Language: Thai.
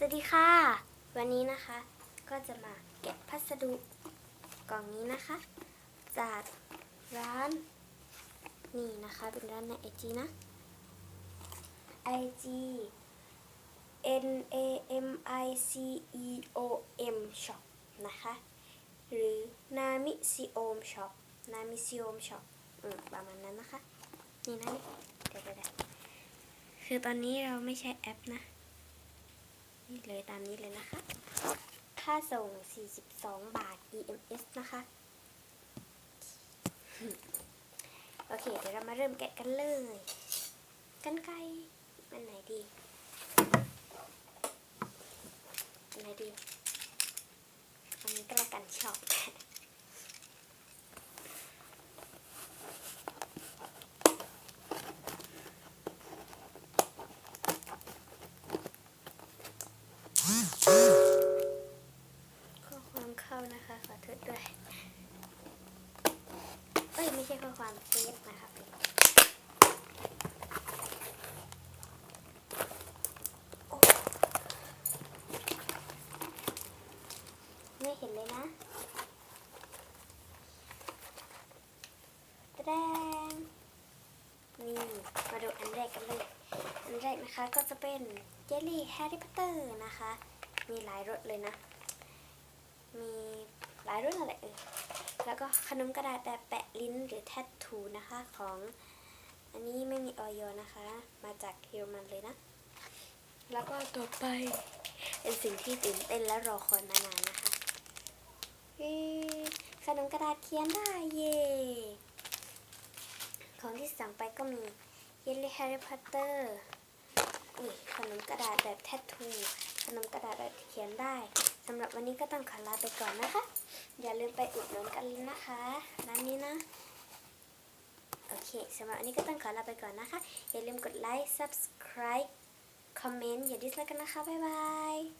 สวัสดีค่ะ วันนี้นะคะ ก็จะมาแกะพัสดุกล่องนี้นะคะ จากร้าน นี่นะคะ เป็นร้านในไอจีนะ IG N A M I C E O M Shop นะคะ หรือ Nami s i o m Shop Nami s i o m Shop อืมประมาณนั้นนะคะ นี่นะเดี๋ยวเดี๋ยวคือตอนนี้เราไม่ใช้แอปนะ เลยตามนี้เลยนะคะ ค่าส่ง 42 บาท EMS นะคะ โอเค เดี๋ยวเรามาเริ่มแกะกันเลย กันไกลมันไหนดี อันไหนดี อันนี้ก็แล้วกันชอบามเข้านะคะ ขอโทษด้วย เอ้ย ไม่ใช่ข้อความเฟซนะคะไม่เห็นเลยนะแดงนี่ มาดูอันแรกกันเลย อันแรกนะคะก็จะเป็นเจลลี่แฮร์รี่พอตเตอร์นะคะ มีหลายรสเลยนะ มีายรุ่นอะไรเอ่ยแล้วก็ขนมกระดาษแบบแปะลิ้นหรือแทททูนะคะของ อันนี้ไม่มีออยนะคะ มาจากเยอรมันเลยนะ แล้วก็ต่อไปเป็นสิ่งที่ตื่นเต้นและรอคอยมานานนะคะขนมกระดาษเขียนได้เย่ของที่สั่งไปก็มีเยลลี่แฮร์รี่พอตเตอร์อุ้ยขนมกระดาษแบบแทททู นมกระดาษเขียนได้สำหรับวันนี้ก็ต้องขอลาไปก่อนนะคะ อย่าลืมไปอุดหนุนกันนะคะร้านนี้นะ โอเคสำหรับวันนี้ก็ต้องขอลาไปก่อนนะคะ อย่าลืมกดไลค์ subscribe คอมเมนต์อย่าดิสไลค์กันนะคะ บ๊ายบาย